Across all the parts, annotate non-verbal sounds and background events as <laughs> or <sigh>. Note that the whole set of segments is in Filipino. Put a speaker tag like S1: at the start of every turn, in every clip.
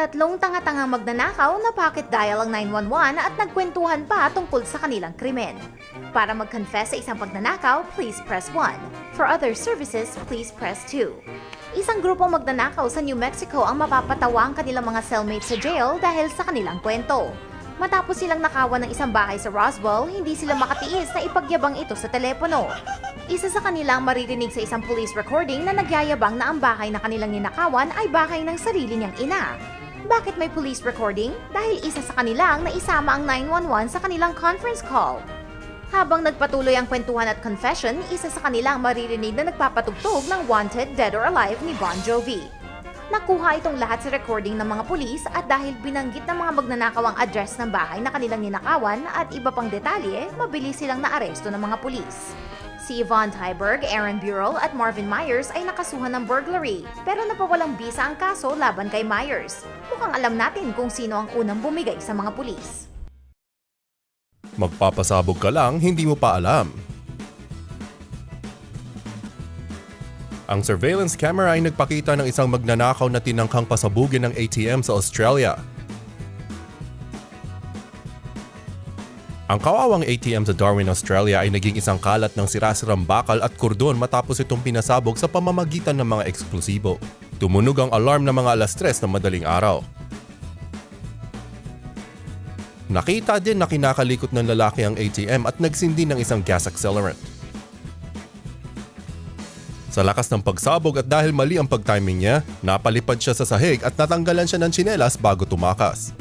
S1: Tatlong tanga-tangang magnanakaw na pocket dial ang 911 at nagkwentuhan pa tungkol sa kanilang krimen. Para mag-confess sa isang pagnanakaw, please press 1. For other services, please press 2. Isang grupong magnanakaw sa New Mexico ang mapapatawa ang kanilang mga cellmates sa jail dahil sa kanilang kwento. Matapos silang nakawan ng isang bahay sa Roswell, hindi sila makatiis na ipagyabang ito sa telepono. Isa sa kanilang maririnig sa isang police recording na nagyayabang na ang bahay na kanilang ninakawan ay bahay ng sarili niyang ina. Bakit may police recording? Dahil isa sa kanilang na isama ang 911 sa kanilang conference call. Habang nagpatuloy ang kwentuhan at confession, isa sa kanilang maririnig na nagpapatugtog ng Wanted, Dead or Alive ni Bon Jovi. Nakuha itong lahat sa recording ng mga pulis at dahil binanggit ng mga magnanakaw ang address ng bahay na kanilang ninakawan at iba pang detalye, mabilis silang naaresto ng mga pulis. Si Yvonne Tyberg, Aaron Burrell at Marvin Myers ay nakasuhan ng burglary pero napawalang bisa ang kaso laban kay Myers. Mukhang alam natin kung sino ang unang bumigay sa mga pulis.
S2: Magpapasabog ka lang, hindi mo pa alam. Ang surveillance camera ay nagpakita ng isang magnanakaw na tinangkang pasabugin ng ATM sa Australia. Ang kawawang ATM sa Darwin, Australia ay naging isang kalat ng sirasirang bakal at kordon matapos itong pinasabog sa pamamagitan ng mga eksplosibo. Tumunog ang alarm ng mga alas 3 ng madaling araw. Nakita din na kinakalikot ng lalaki ang ATM at nagsindi ng isang gas accelerant. Sa lakas ng pagsabog at dahil mali ang pagtiming niya, napalipad siya sa sahig at natanggalan siya ng tsinelas bago tumakas.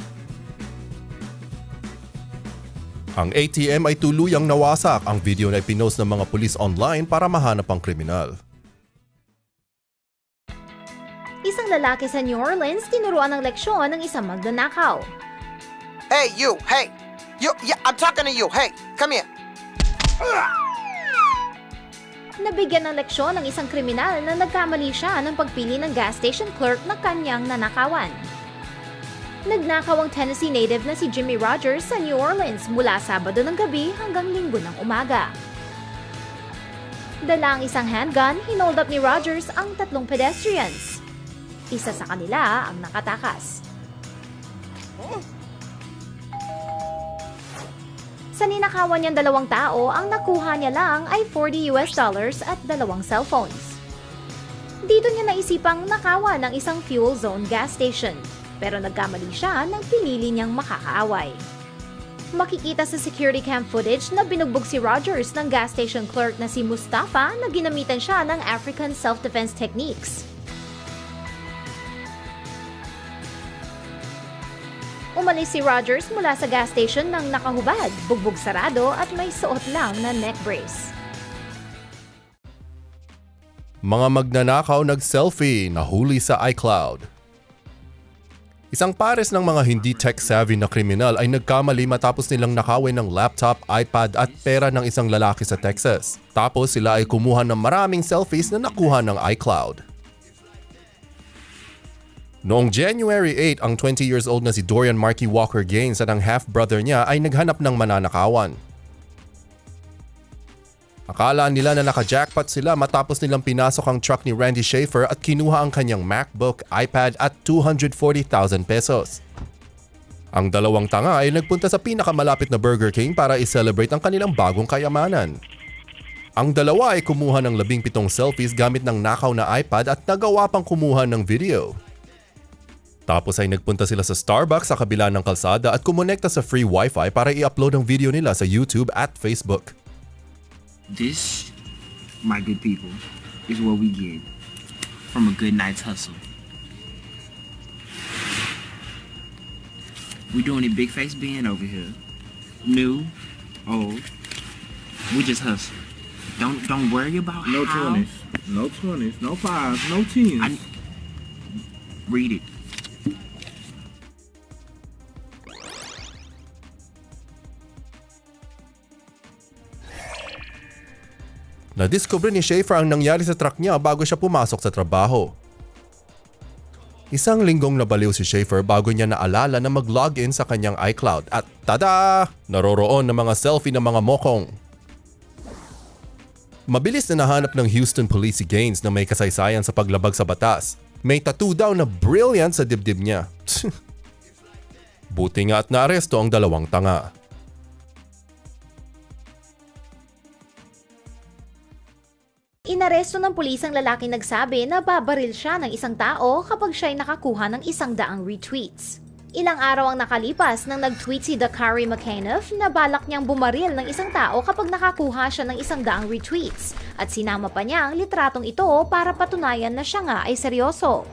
S2: Ang ATM ay tuluyang nawasak. Ang video na ipinost ng mga pulis online para mahanap ang kriminal.
S1: Isang lalaki sa New Orleans tinuruan ng leksyon ng isang magnanakaw.
S3: Hey, you. Hey. You. Yeah, I'm talking to you. Hey, come here.
S1: Nabigyan ng leksyon ng isang kriminal na nagkamali siya ng pagpili ng gas station clerk na kanyang nanakawan. Nagnakaw ang Tennessee native na si Jimmy Rogers sa New Orleans mula Sabado ng gabi hanggang Linggo ng umaga. Dala ang isang handgun, hinold up ni Rogers ang tatlong pedestrians. Isa sa kanila ang nakatakas. Sa ninakawan niyang dalawang tao, ang nakuha niya lang ay 40 US dollars at dalawang cellphones. Dito niya naisipang nakawan ng isang fuel zone gas station, pero nagkamali siya nang pinili niyang makakaaway. Makikita sa security cam footage na binugbog si Rogers ng gas station clerk na si Mustafa na ginamitan siya ng African self-defense techniques. Umalis si Rogers mula sa gas station nang nakahubad, bugbog sarado at may suot lang na neck brace.
S2: Mga magnanakaw nag-selfie nahuli sa iCloud. Isang pares ng mga hindi tech-savvy na kriminal ay nagkamali matapos nilang nakawin ng laptop, iPad at pera ng isang lalaki sa Texas. Tapos sila ay kumuha ng maraming selfies na nakuha ng iCloud. Noong January 8, ang 20 years old na si Dorian Marky Walker Gaines at ang half-brother niya ay naghanap ng mananakawan. Akala nila na naka-jackpot sila matapos nilang pinasok ang truck ni Randy Schaefer at kinuha ang kanyang MacBook, iPad at 240,000 pesos. Ang dalawang tanga ay nagpunta sa pinakamalapit na Burger King para i-celebrate ang kanilang bagong kayamanan. Ang dalawa ay kumuha ng labing pitong selfies gamit ng nakaw na iPad at nagawa pang kumuha ng video. Tapos ay nagpunta sila sa Starbucks sa kabila ng kalsada at kumonekta sa free wifi para i-upload ang video nila sa YouTube at Facebook.
S4: This, my good people, is what we get from a good night's hustle. We doing it big face being over here. New, old. We just hustle. Don't don't worry about it.
S5: No
S4: how.
S5: twenties. No twenties. No fives. No tens.
S4: I read it.
S2: Nadiskubre ni Schaefer ang nangyari sa truck niya bago siya pumasok sa trabaho. Isang linggong nabaliw si Schaefer bago niya naalala na mag-login sa kanyang iCloud at tada! Naroroon ng mga selfie ng mga mokong. Mabilis na nahanap ng Houston Police si Gaines na may kasaysayan sa paglabag sa batas. May tattoo daw na brilliant sa dibdib niya. <laughs> Buti nga at naaresto ang dalawang tanga.
S1: Inaresto ng pulis ang lalaking nagsabi na babaril siya ng isang tao kapag siya'y nakakuha ng isang daang retweets. Ilang araw ang nakalipas nang nag-tweet si Dakari McAnuff na balak niyang bumaril ng isang tao kapag nakakuha siya ng isang daang retweets at sinama pa niya ang litratong ito para patunayan na siya nga ay seryoso.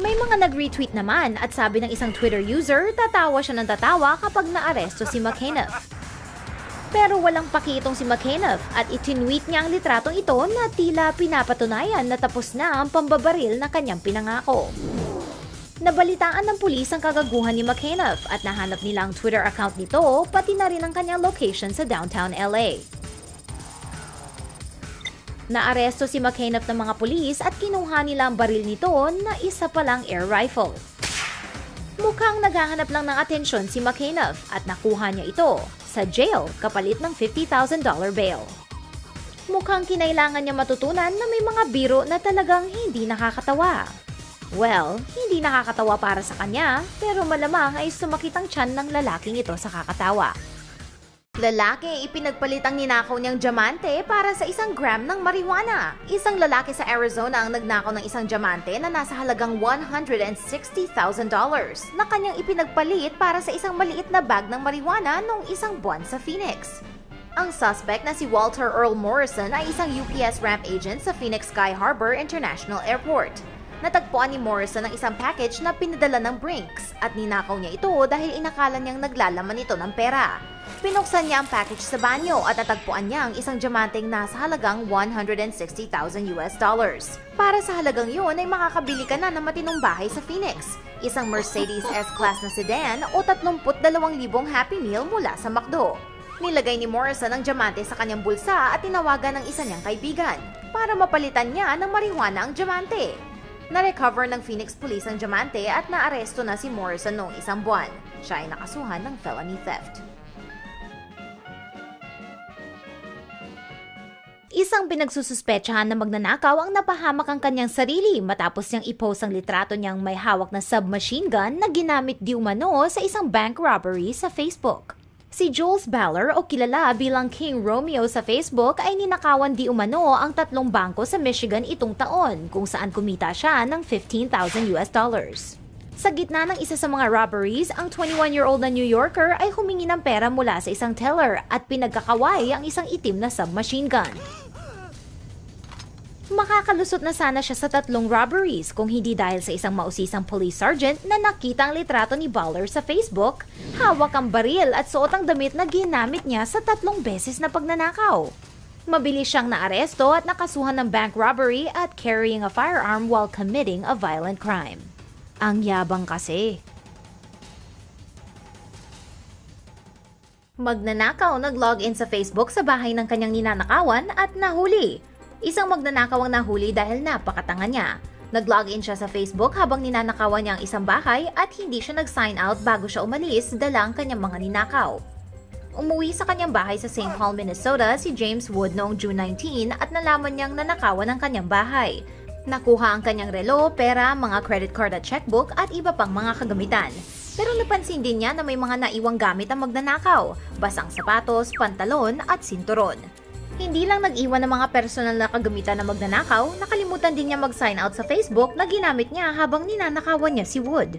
S1: May mga nag-retweet naman at sabi ng isang Twitter user, tatawa siya ng tatawa kapag naaresto si McAnuff. Pero walang pakitong si McAnuff at itinweet niya ang litratong ito na tila pinapatunayan na tapos na ang pambabaril na kanyang pinangako. Nabalitaan ng pulis ang kagaguhan ni McAnuff at nahanap nila ang Twitter account nito pati na rin ang kanyang location sa downtown LA. Naaresto si McAnuff ng mga pulis at kinuha nila ang baril nito na isa palang air rifle. Mukhang naghahanap lang ng atensyon si McAnuff at nakuha niya ito sa jail kapalit ng $50,000 bail. Mukhang kinailangan niya matutunan na may mga biro na talagang hindi nakakatawa. Well, hindi nakakatawa para sa kanya, pero malamang ay sumakit ang tiyan ng lalaking ito sa kakatawa. Lalaki ipinagpalit ang ninakaw niyang diamante para sa isang gram ng marijuana. Isang lalaki sa Arizona ang nagnakaw ng isang diamante na nasa halagang $160,000 na kanyang ipinagpalit para sa isang maliit na bag ng marijuana noong isang buwan sa Phoenix. Ang suspect na si Walter Earl Morrison ay isang UPS ramp agent sa Phoenix Sky Harbor International Airport. Natagpuan ni Morrison ang isang package na pinadala ng Brinks at ninakaw niya ito dahil inakala niyang naglalaman ito ng pera. Pinuksan niya ang package sa banyo at natagpuan niya ang isang diamanteng nasa halagang 160,000 US dollars. Para sa halagang yun ay makakabili ka na ng matinong bahay sa Phoenix, isang Mercedes S-Class na sedan o 32,000 Happy Meal mula sa McDo. Nilagay ni Morrison ang diamante sa kanyang bulsa at tinawagan ng isa niyang kaibigan para mapalitan niya ng marijuana ang diamante. Na-recover ng Phoenix Police ang diamante at naaresto na si Morrison noong isang buwan. Siya ay nakasuhan ng felony theft. Isang pinagsususpetsahan na magnanakaw ang napahamak ang kanyang sarili matapos niyang i-post ang litrato niyang may hawak na submachine gun na ginamit di umano sa isang bank robbery sa Facebook. Si Jules Baller o kilala bilang King Romeo sa Facebook ay ninakawan di umano ang tatlong bangko sa Michigan itong taon kung saan kumita siya ng 15,000 US dollars. Sa gitna ng isa sa mga robberies, ang 21-year-old na New Yorker ay humingi ng pera mula sa isang teller at pinagkakaway ang isang itim na submachine gun. Makakalusot na sana siya sa tatlong robberies kung hindi dahil sa isang mausisang police sergeant na nakita ang litrato ni Baller sa Facebook, hawak ang baril at suot ang damit na ginamit niya sa tatlong beses na pagnanakaw. Mabilis siyang naaresto at nakasuhan ng bank robbery at carrying a firearm while committing a violent crime. Ang yabang kasi. Magnanakaw nag-login sa Facebook sa bahay ng kanyang ninanakawan at nahuli. Isang magnanakaw ang nahuli dahil napakatanga niya. Nag-login siya sa Facebook habang ninanakawan niya ang isang bahay at hindi siya nag-sign out bago siya umalis dala ang kanyang mga ninakaw. Umuwi sa kanyang bahay sa St. Paul, Minnesota si James Wood noong June 19 at nalaman niyang nanakawan ang kanyang bahay. Nakuha ang kanyang relo, pera, mga credit card at checkbook at iba pang mga kagamitan. Pero napansin din niya na may mga naiwang gamit ang magnanakaw, basang sapatos, pantalon at sinturon. Hindi lang nag-iwan ng mga personal na kagamitan na magnanakaw, nakalimutan din niya mag-sign out sa Facebook na ginamit niya habang ninanakawan niya si Wood.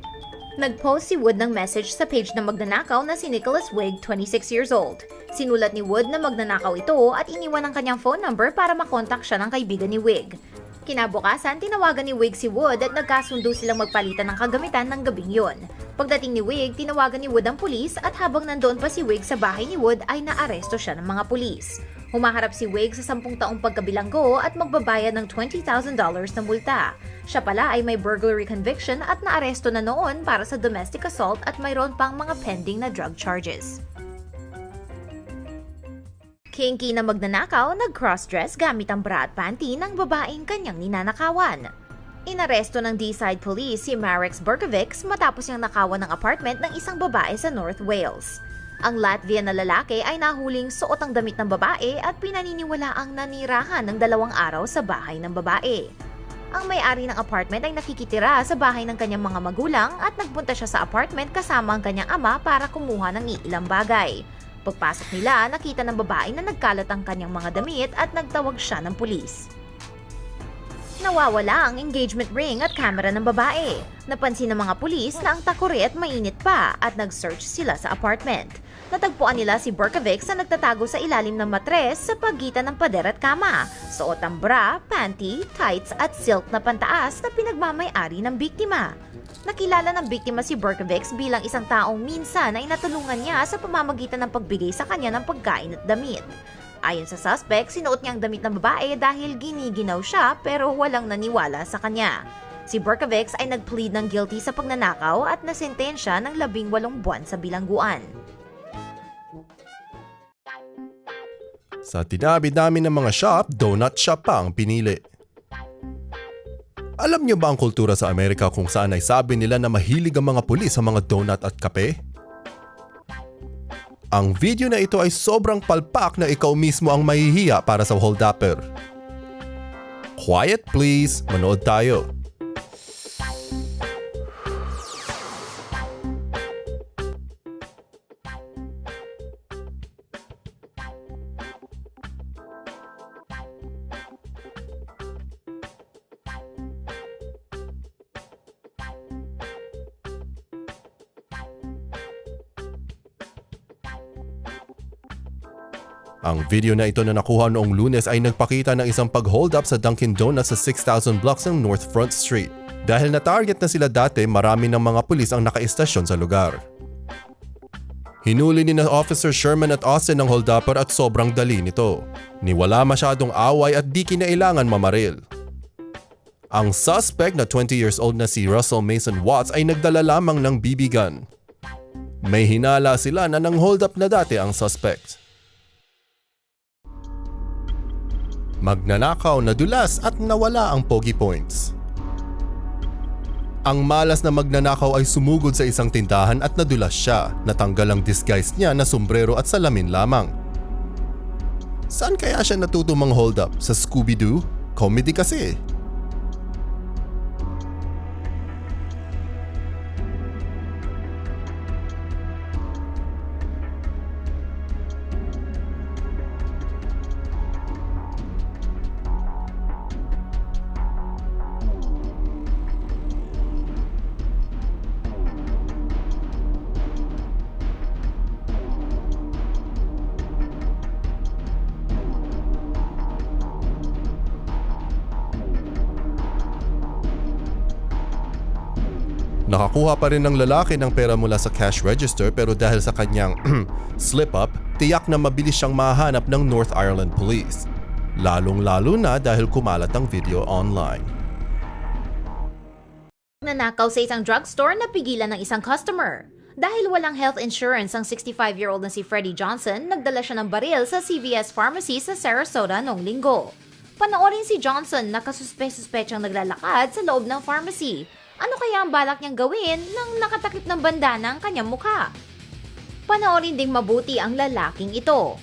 S1: Nag-post si Wood ng message sa page ng magnanakaw na si Nicholas Wig, 26 years old. Sinulat ni Wood na magnanakaw ito at iniwan ang kanyang phone number para makontak siya ng kaibigan ni Wig. Kinabukasan, tinawagan ni Wig si Wood at nagkasundo silang magpalitan ng kagamitan ng gabing yon. Pagdating ni Wig, tinawagan ni Wood ang pulis at habang nandoon pa si Wig sa bahay ni Wood ay naaresto siya ng mga pulis. Humaharap si Wig sa 10 taong pagkabilanggo at magbabayad ng $20,000 na multa. Siya pala ay may burglary conviction at naaresto na noon para sa domestic assault at mayroon pang mga pending na drug charges. Kinky na magnanakaw, nag-crossdress gamit ang bra at panty ng babaeng kanyang ninanakawan. Inaresto ng D-Side Police si Marex Berkovics matapos niyang nakawan ng apartment ng isang babae sa North Wales. Ang Latvian na lalaki ay nahuling suot ang damit ng babae at pinaniniwala ang nanirahan ng dalawang araw sa bahay ng babae. Ang may-ari ng apartment ay nakikitira sa bahay ng kanyang mga magulang at nagpunta siya sa apartment kasama ang kanyang ama para kumuha ng iilang bagay. Pagpasok nila, nakita ng babae na nagkalat ang kanyang mga damit at nagtawag siya ng pulis. Nawawala ang engagement ring at camera ng babae. Napansin ng mga pulis na ang takuri at mainit pa at nag-search sila sa apartment. Natagpuan nila si Berkovic sa nagtatago sa ilalim ng matres sa pagitan ng pader at kama. Suot ang bra, panty, tights at silk na pantaas na pinagmamay-ari ng biktima. Nakilala ng biktima si Berkovic bilang isang taong minsan ay natulungan niya sa pamamagitan ng pagbigay sa kanya ng pagkain at damit. Ayon sa suspect, sinuot niya ang damit ng babae dahil giniginaw siya pero walang naniwala sa kanya. Si Berkovic ay nag-plead ng guilty sa pagnanakaw at nasentensya ng labing walong buwan sa bilangguan.
S2: Sa tinabi-dami ng mga shop, donut shop pa ang pinili. Alam niyo ba ang kultura sa Amerika kung saan ay sabi nila na mahilig ang mga pulis sa mga donut at kape? Ang video na ito ay sobrang palpak na ikaw mismo ang mahihiya para sa hold-upper. Quiet please, manood tayo. Ang video na ito na nakuha noong lunes ay nagpakita ng isang pag-hold up sa Dunkin' Donuts sa 6,000 blocks ng North Front Street. Dahil na-target na sila dati, marami ng mga pulis ang nakaistasyon sa lugar. Hinuli ni na Officer Sherman at Austin ang hold-upper at sobrang dali nito. Niwala masyadong away at di kinailangan mamaril. Ang suspect na 20 years old na si Russell Mason Watts ay nagdala lamang ng BB gun. May hinala sila na nang hold up na dati ang suspect. Magnanakaw, nadulas at nawala ang pogi points. Ang malas na magnanakaw ay sumugod sa isang tindahan at nadulas siya. Natanggal ang disguise niya na sombrero at salamin lamang. Saan kaya siya natuto mang hold up? Sa Scooby-Doo? Comedy kasi. Nakakuha pa rin ng lalaki ng pera mula sa cash register pero dahil sa kanyang <clears throat> slip-up, tiyak na mabilis siyang mahanap ng North Ireland Police. Lalong-lalo na dahil kumalat ang video online.
S1: Nanakaw sa isang drugstore na pigilan ng isang customer. Dahil walang health insurance ang 65-year-old na si Freddie Johnson, nagdala siya ng baril sa CVS Pharmacy sa Sarasota noong linggo. Panoorin si Johnson na kasuspe-suspetsang naglalakad sa loob ng pharmacy. Ano kaya ang balak niyang gawin nang nakatakip ng bandana ang kanyang mukha? Panoorin ding mabuti ang lalaking ito.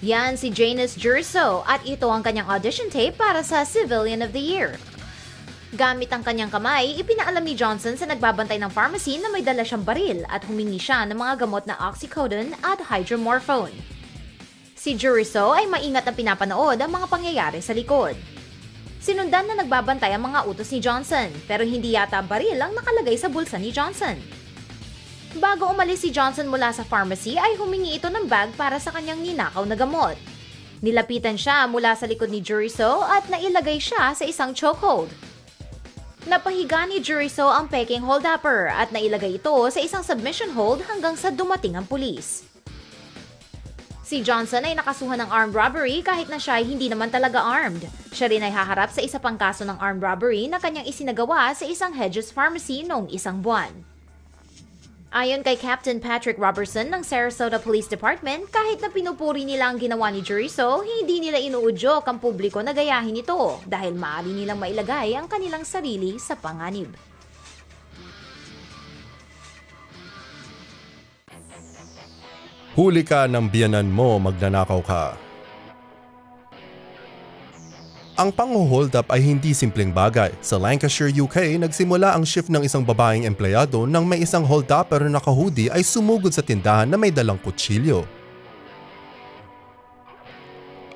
S1: Yan si Janus Jurso at ito ang kanyang audition tape para sa Civilian of the Year. Gamit ang kanyang kamay, ipinaalam ni Johnson sa nagbabantay ng pharmacy na may dala siyang baril at humingi siya ng mga gamot na oxycodone at hydromorphone. Si Juriso ay maingat na pinapanood ang mga pangyayari sa likod. Sinundan na nagbabantay ang mga utos ni Johnson pero hindi yata baril ang nakalagay sa bulsa ni Johnson. Bago umalis si Johnson mula sa pharmacy ay humingi ito ng bag para sa kanyang ninakaw na gamot. Nilapitan siya mula sa likod ni Juriso at nailagay siya sa isang chokehold. Napahiga ni Juriso ang peking holdupper at nailagay ito sa isang submission hold hanggang sa dumating ang pulis. Si Johnson ay nakasuhan ng armed robbery kahit na siya ay hindi naman talaga armed. Siya rin ay haharap sa isa pang kaso ng armed robbery na kanyang isinagawa sa isang Hedges Pharmacy noong isang buwan. Ayon kay Captain Patrick Robertson ng Sarasota Police Department, kahit na pinupuri nila ang ginawa ni Jeriso, hindi nila inuudyok ang publiko na gayahin ito dahil maaari nilang mailagay ang kanilang sarili sa panganib.
S2: Huli ka ng biyanan mo, magnanakaw ka. Ang pang-hold up ay hindi simpleng bagay. Sa Lancashire, UK, nagsimula ang shift ng isang babaeng empleyado nang may isang hold-upper na naka-hoodie ay sumugod sa tindahan na may dalang kutsilyo.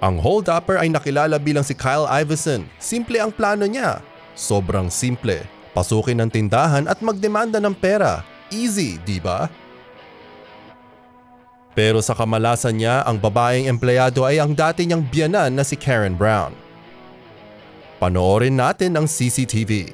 S2: Ang hold-upper ay nakilala bilang si Kyle Iverson. Simple ang plano niya. Sobrang simple. Pasukin ang tindahan at magdemanda ng pera. Easy, di ba? Pero sa kamalasan niya, ang babaeng empleyado ay ang dati niyang biyanan na si Karen Brown. Panoorin natin ang CCTV.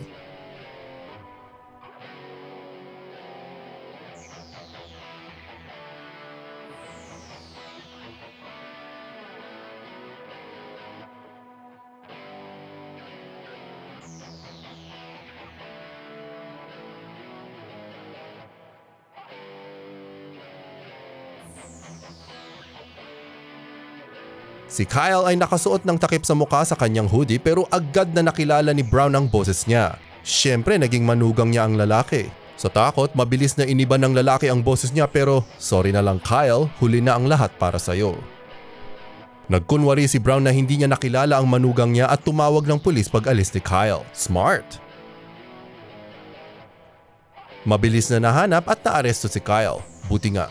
S2: Si Kyle ay nakasuot ng takip sa mukha sa kanyang hoodie pero agad na nakilala ni Brown ang boses niya. Siyempre naging manugang niya ang lalaki. Sa takot, mabilis na iniba ng lalaki ang boses niya pero sorry na lang Kyle, huli na ang lahat para sa'yo. Nagkunwari si Brown na hindi niya nakilala ang manugang niya at tumawag ng pulis pag alis ni Kyle. Smart! Mabilis na nahanap at naaresto si Kyle. Buti nga,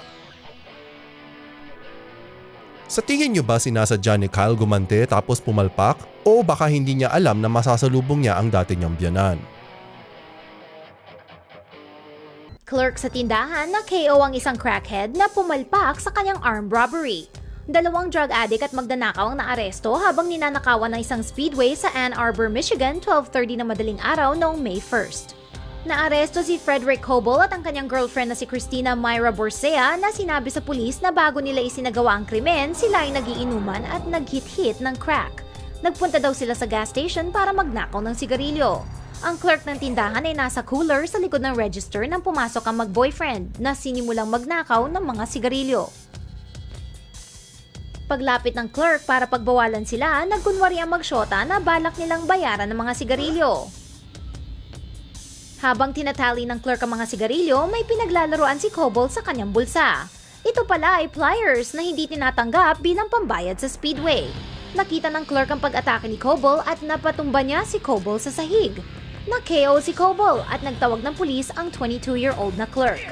S2: sa tingin niyo ba sinasadya ni Kyle gumante tapos pumalpak o baka hindi niya alam na masasalubong niya ang dati niyang biyanan?
S1: Clerk sa tindahan na KO ang isang crackhead na pumalpak sa kanyang armed robbery. Dalawang drug addict at magdanakaw ang naaresto habang ninanakawan ng isang speedway sa Ann Arbor, Michigan 12.30 na madaling araw noong May 1st. Naaresto si Frederick Coble at ang kanyang girlfriend na si Christina Myra Borsea na sinabi sa pulis na bago nila isinagawa ang krimen, sila ay nagiinuman at naghit-hit ng crack. Nagpunta daw sila sa gas station para magnakaw ng sigarilyo. Ang clerk ng tindahan ay nasa cooler sa likod ng register nang pumasok ang mag-boyfriend na sinimulang magnakaw ng mga sigarilyo. Paglapit ng clerk para pagbawalan sila, nagkunwari ang magsyota na balak nilang bayaran ng mga sigarilyo. Habang tinatali ng clerk ang mga sigarilyo, may pinaglalaroan si Cobalt sa kanyang bulsa. Ito pala ay pliers na hindi tinatanggap bilang pambayad sa speedway. Nakita ng clerk ang pag-atake ni Cobalt at napatumba niya si Cobalt sa sahig. Na-KO si Cobalt at nagtawag ng pulis ang 22-year-old na clerk.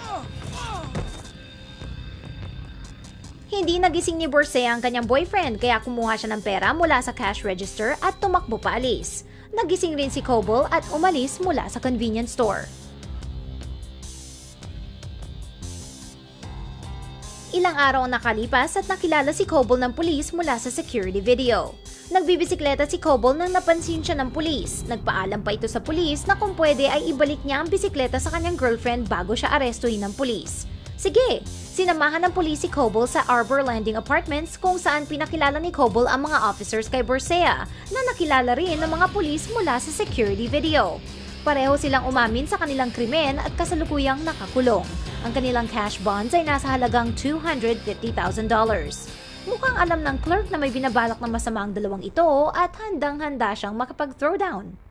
S1: Hindi nagising ni Borsea ang kanyang boyfriend kaya kumuha siya ng pera mula sa cash register at tumakbo paalis. Nagising rin si Coble at umalis mula sa convenience store. Ilang araw ang nakalipas at nakilala si Coble ng pulis mula sa security video. Nagbibisikleta si Coble nang napansin siya ng pulis. Nagpaalam pa ito sa pulis na kung pwede ay ibalik niya ang bisikleta sa kanyang girlfriend bago siya arestuhin ng pulis. Sige, sinamahan ng pulis si Coble sa Arbor Landing Apartments kung saan pinakilala ni Coble ang mga officers kay Borsea na nakilala rin ng mga pulis mula sa security video. Pareho silang umamin sa kanilang krimen at kasalukuyang nakakulong. Ang kanilang cash bonds ay nasa halagang $250,000. Mukhang alam ng clerk na may binabalak na masama ang dalawang ito at handang-handa siyang makapag-throwdown.